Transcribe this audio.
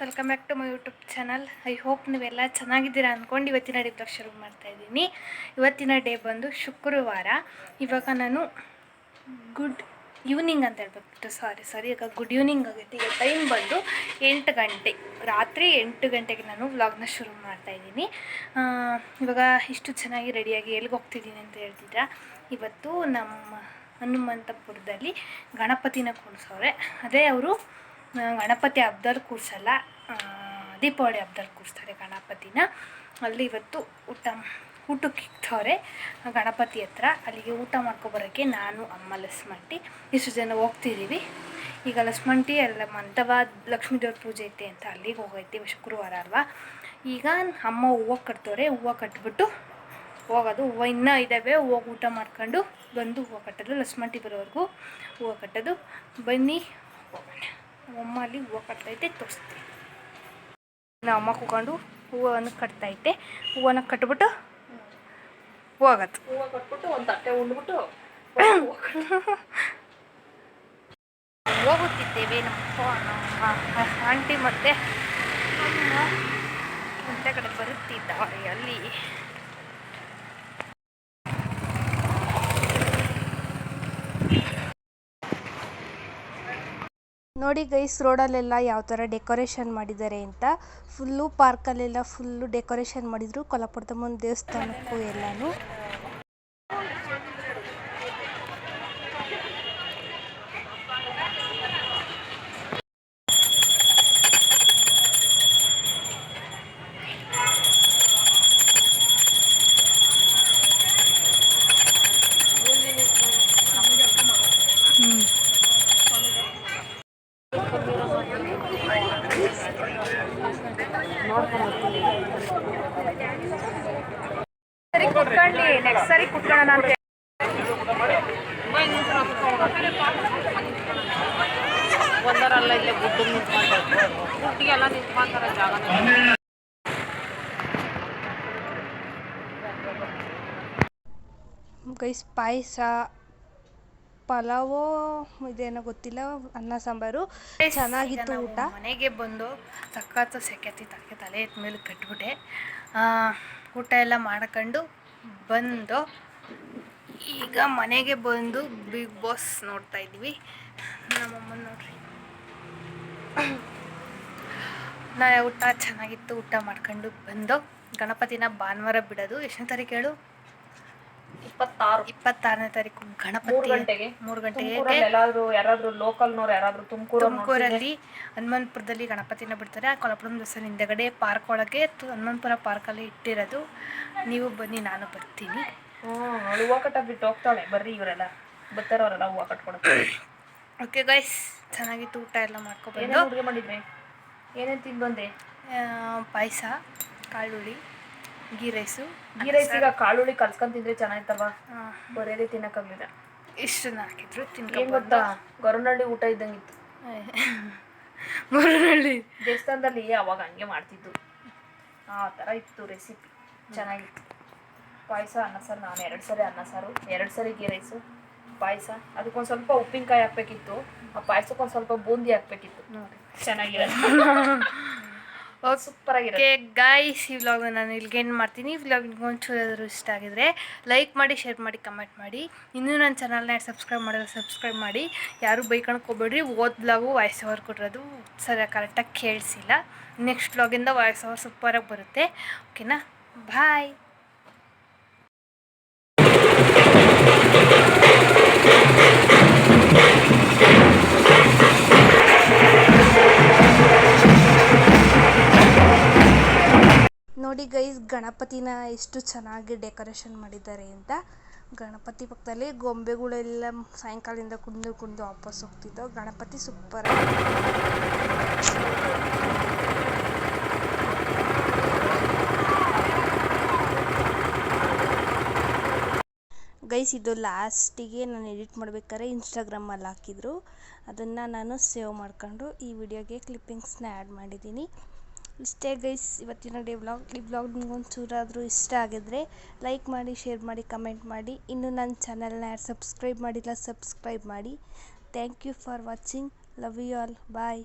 Welcome back to my YouTube channel I hope ನೀವೆಲ್ಲ ಚೆನ್ನಾಗಿದ್ದೀರಾ ಅಂದ್ಕೊಂಡು ಇವತ್ತಿನ ಡೇ ಬ್ಲಾಗ್ ಶುರು ಮಾಡ್ತಾ ಇದ್ದೀನಿ. ಇವತ್ತಿನ ಡೇ ಬಂದು ಶುಕ್ರವಾರ. ಇವಾಗ ನಾನು ಗುಡ್ ಈವ್ನಿಂಗ್ ಅಂತ ಹೇಳ್ಬೇಕು ಸಾರಿ ಸಾರಿ ಈಗ ಗುಡ್ ಈವ್ನಿಂಗ್ ಆಗುತ್ತೆ. ಈಗ ಟೈಮ್ ಬಂದು ಎಂಟು ಗಂಟೆ ರಾತ್ರಿ ಎಂಟು ಗಂಟೆಗೆ ನಾನು ವ್ಲಾಗ್ನ ಶುರು ಮಾಡ್ತಾ ಇದ್ದೀನಿ. ಆ, ಇವಾಗ ಇಷ್ಟು ಚೆನ್ನಾಗಿ ರೆಡಿಯಾಗಿ ಎಲ್ಲಿಗೆ ಹೋಗ್ತಿದ್ದೀನಿ ಅಂತ ಹೇಳ್ತಿದ್ರ? ಇವತ್ತು ನಮ್ಮ ಹನುಮಂತಪುರದಲ್ಲಿ ಗಣಪತಿನ ಕೂರಿಸೋರೆ. ಅದೇ ಅವರು ಗಣಪತಿ ಹಬ್ದಲ್ಲಿ ಕೂರಿಸಲ್ಲ. ದೀಪಾವಳಿ ಹಬ್ದಲ್ಲಿ ಕೂರಿಸ್ತಾರೆ ಗಣಪತಿನ. ಅಲ್ಲಿ ಇವತ್ತು ಊಟ ಊಟಕ್ಕೆ ಇಕ್ತವ್ರೆ ಗಣಪತಿ ಹತ್ರ. ಅಲ್ಲಿಗೆ ಊಟ ಮಾಡ್ಕೊಬರೋಕ್ಕೆ ನಾನು, ಅಮ್ಮ ಲಸ್ಮಂಟಿ ಇಷ್ಟು ಜನ ಹೋಗ್ತಿದ್ದೀವಿ ಈಗ ಲಸ್ಮಂಟಿ ಎಲ್ಲ ಮಂತವ ಲಕ್ಷ್ಮೀ ದೇವ್ರ ಪೂಜೆ ಐತೆ ಅಂತ ಅಲ್ಲಿಗೆ ಹೋಗೈತಿ, ಶುಕ್ರವಾರ ಅಲ್ವಾ. ಈಗ ಅಮ್ಮ ಹೂವು ಕಟ್ತವ್ರೆ, ಹೂವು ಕಟ್ಬಿಟ್ಟು ಹೋಗೋದು. ಹೂವು ಇನ್ನೂ ಇದ್ದಾವೆ ಹೋಗಿ ಊಟ ಮಾಡ್ಕೊಂಡು ಬಂದು ಹೂವು ಕಟ್ಟೋದು. ಲಸ್ಮಂಟಿ ಬರೋವರೆಗೂ ಹೂವು ಕಟ್ಟೋದು. ಬನ್ನಿ. ಹೋಗೋಣ ಅಮ್ಮ ಅಲ್ಲಿ ಹೂವು ಕಟ್ತೈತೆ ತೋರಿಸ್ತೀನಿ. ನಮ್ಮ ಅಮ್ಮ ಕೂಕೊಂಡು ಹೂವನ್ನು ಕಟ್ತೈತೆ. ಹೂವನ್ನು ಕಟ್ಬಿಟ್ಟು ಹೋಗತ್ತೆ. ಹೂವು ಕಟ್ಬಿಟ್ಟು ಒಂದು ತಟ್ಟೆ ಉಂಡ್ಬಿಟ್ಟು ಹೋಗುತ್ತಿದ್ದೇವೆ ನಮ್ಮ ಆಂಟಿ ಮತ್ತೆ ಅಮ್ಮ. ಮುಂದೆ ಕಡೆ ಬರುತ್ತಿದ್ದಾರೆ ಅಲ್ಲಿ. ನೋಡಿ ಗೈಸ್ ರೋಡಲ್ಲೆಲ್ಲ ಯಾವ ಥರ ಡೆಕೋರೇಷನ್ ಮಾಡಿದ್ದಾರೆ ಅಂತ. ಫುಲ್ಲು ಪಾರ್ಕಲ್ಲೆಲ್ಲ ಫುಲ್ಲು ಡೆಕೋರೇಷನ್ ಮಾಡಿದ್ರು. ಕೊಲ್ಲಾಪುರದಮ್ಮನ ದೇವಸ್ಥಾನಕ್ಕೂ ಎಲ್ಲನೂ ಸರಿ ಕುತ್ಕೊಳ್ಳಿ. ನೆಕ್ಸ್ಟ್ ಸರಿ ಕುತ್ಕೊಳ್ಳೋಣ ಅಂತ ಒಂದರಲ್ಲ ಇಲ್ಲೇ ಗುಡ್ಡು ನಿಂತ್ಕೊಂತಾರೆ ಗುಡ್ಡಿಗೆಲ್ಲ ನಿಂತ್ಕೊಂತಾರೆ ಜಾಗ ಗೈಸ್ ಪಾಯಸ ಪಲಾವೋ ಇದೇನೋ ಗೊತ್ತಿಲ್ಲ ಅನ್ನ ಸಾಂಬಾರು. ಚೆನ್ನಾಗಿತ್ತು ಊಟ. ಮನೆಗೆ ಬಂದು ಸಕ್ಕತ್ತ ಸೆಕೆತಿ ತಕ್ಕೆ ತಲೆ ಎತ್ತ ಮೇಲೆ ಕಟ್ಬಿಟ್ಟೆ. ಊಟ ಎಲ್ಲ ಮಾಡ್ಕೊಂಡು ಬಂದು ಈಗ ಮನೆಗೆ ಬಂದು ಬಿಗ್ ಬಾಸ್ ನೋಡ್ತಾ ಇದ್ವಿ ನಮ್ಮಮ್ಮ ನೋಡ್ರಿ. ನಾ ಊಟ ಚೆನ್ನಾಗಿತ್ತು ಊಟ ಮಾಡ್ಕೊಂಡು ಬಂದು ಗಣಪತಿನ ಭಾನುವಾರ ಬಿಡೋದು. ಎಷ್ಟನೇ ತಾರೀಕು ಹೇಳು? ಇಪ್ಪತ್ತಾರು. ಇಪ್ಪತ್ತಾರನೇ ತಾರೀಕು ಗಣಪತಿ. ಗಂಟೆಗೆ. ಮೂರು ಗಂಟೆಗೆ ಎಲ್ಲಾದ್ರೂ ಯಾರಾದ್ರೂ ಲೋಕಲ್ನವ್ರು ಯಾರಾದ್ರೂ ತುಮಕೂರು ತುಮಕೂರಲ್ಲಿ ಹನುಮಂತಪುರದಲ್ಲಿ ಗಣಪತಿನ ಬಿಡ್ತಾರೆ. ಆ ಕೊಲಪುರಂ ದಸರಾ ಹಿಂದೆಗಡೆ ಪಾರ್ಕ್ ಒಳಗೆ ಹನುಮಾನ್ಪುರ ಪಾರ್ಕ್ ಪಾರ್ಕಲ್ಲಿ ಇಟ್ಟಿರೋದು. ನೀವು ಬನ್ನಿ ನಾನು ಬರ್ತೀನಿ. ಅವಳು ಹೂವು ಕಟ್ಟ ಬಿಟ್ಟು ಹೋಗ್ತಾಳೆ. ಬರ್ರಿ ಇವರೆಲ್ಲ. ಬರ್ತಾರವರೆಲ್ಲ ಹೂವು ಕಟ್ಕೊಡ್ತಾರೆ ಓಕೆ ಗೈಸ್ ಚೆನ್ನಾಗಿತ್ತು ಊಟ ಎಲ್ಲ ಮಾಡ್ಕೊಬಂದು. ಅಡುಗೆ ಮಾಡಿದ್ರಿ? ಏನೇನು ತಿಂದು ಬಂದೆ ಪಾಯಸ ಕಾಳುಳ್ಳಿ. Ghee rice. ಗೀ ರೈಸ್ ಈಗ ಕಾಳುಳ್ಳಿ ಕಲ್ಸ್ಕೊಂಡ್ ತಿಂದ್ರೆ ಚೆನ್ನಾಗಿತ್ತಲ್ವಾ? ಬರೇದೇ ತಿನ್ನಕ್ಕಾಗ್ಲಿಲ್ಲ. ಇಷ್ಟು ಹಾಕಿದ್ರು ತಿನ್ಕೊಂಡು ಗೊತ್ತಾ? ಗೊರನಳ್ಳಿ ಊಟ ಇದ್ದಂಗಿತ್ತು. ಗೊರನಳ್ಳಿ ದೇವಸ್ಥಾನದಲ್ಲಿ ಅವಾಗ ಹಂಗೆ ಮಾಡ್ತಿದ್ದು. ಆ ಥರ ಇತ್ತು ರೆಸಿಪಿ. ಚೆನ್ನಾಗಿತ್ತು. ಪಾಯಸ ಅನ್ನ ಸಾರು ನಾನು ಎರಡು ಸರಿ ಅನ್ನ ಸಾರು ಎರಡು ಸರಿ ಗೀ ರೈಸು ಪಾಯಸ. ಅದಕ್ಕೊಂದು ಸ್ವಲ್ಪ ಉಪ್ಪಿನಕಾಯಿ ಹಾಕ್ಬೇಕಿತ್ತು. ಆ ಪಾಯಸಕ್ಕೊಂದು ಸ್ವಲ್ಪ ಬೂಂದಿ ಹಾಕ್ಬೇಕಿತ್ತು. ಚೆನ್ನಾಗಿರೋದು ಸೂಪರ್ ಆಗಿದೆ ಗೈಸ್ ಈ ವ್ಲಾಗ್ ನಾನು ಇಲ್ಲಿಗೆ ಏನು ಮಾಡ್ತೀನಿ. ಈ ವ್ಲಾಗ್ ಒಂಚೂರಾದರೂ ಇಷ್ಟ ಆಗಿದ್ರೆ ಲೈಕ್ ಮಾಡಿ ಶೇರ್ ಮಾಡಿ ಕಮೆಂಟ್ ಮಾಡಿ. ಇನ್ನೂ ನನ್ನ ಚಾನಲ್ನ ಸಬ್ಸ್ಕ್ರೈಬ್ ಮಾಡಿದ್ರೆ ಸಬ್ಸ್ಕ್ರೈಬ್ ಮಾಡಿ. ಯಾರು ಬೈಕಣಕ್ಕೆ ಹೋಗ್ಬೇಡ್ರಿ, ಓದ್ ಬ್ಲಾಗು ವಾಯ್ಸ್ ಓವರ್ ಕೊಟ್ಟಿರೋದು ಸರಿಯಾಗಿ ಕರೆಕ್ಟಾಗಿ ಕೇಳಿಸಿಲ್ಲ. ನೆಕ್ಸ್ಟ್ ವ್ಲಾಗಿಂದ ವಾಯ್ಸ್ ಓವರ್ ಸೂಪರಾಗಿ ಬರುತ್ತೆ. ಓಕೆನಾ ಬಾಯ್ ನೋಡಿ ಗೈಸ್ ಗಣಪತಿನ ಎಷ್ಟು ಚೆನ್ನಾಗಿ ಡೆಕೋರೇಷನ್ ಮಾಡಿದ್ದಾರೆ ಅಂತ. ಗಣಪತಿ ಪಕ್ಕದಲ್ಲಿ ಗೊಂಬೆಗಳೆಲ್ಲ ಸಾಯಂಕಾಲದಿಂದ ಕುಂದು ಕುಂದು ವಾಪಸ್ ಹೋಗ್ತಿದ್ದೋ ಗಣಪತಿ ಸೂಪರ್ ಗೈಸ್ ಇದು ಲಾಸ್ಟಿಗೆ ನಾನು ಎಡಿಟ್ ಮಾಡ್ಬೇಕಾದ್ರೆ ಇನ್ಸ್ಟಾಗ್ರಾಮಲ್ಲಿ ಹಾಕಿದ್ರು. ಅದನ್ನು ನಾನು ಸೇವ್ ಮಾಡ್ಕೊಂಡು ಈ ವಿಡಿಯೋಗೆ ಕ್ಲಿಪ್ಪಿಂಗ್ಸ್ನ ಆ್ಯಡ್ ಮಾಡಿದ್ದೀನಿ. ಇಷ್ಟೇ ಗೈಸ್ ಇವತ್ತಿನ ಡೇ ವ್ಲಾಗ್ ಈ ವ್ಲಾಗ್ ನಿಮ್ಗೊಂದು ಚೂರಾದರೂ ಇಷ್ಟ ಆಗಿದ್ರೆ ಲೈಕ್ ಮಾಡಿ ಶೇರ್ ಮಾಡಿ ಕಮೆಂಟ್ ಮಾಡಿ. ಇನ್ನೂ ನನ್ನ ಚಾನಲ್ನ ಯಾರು ಸಬ್ಸ್ಕ್ರೈಬ್ ಮಾಡಿಲ್ಲ ಸಬ್ಸ್ಕ್ರೈಬ್ ಮಾಡಿ. Thank you for watching love you all bye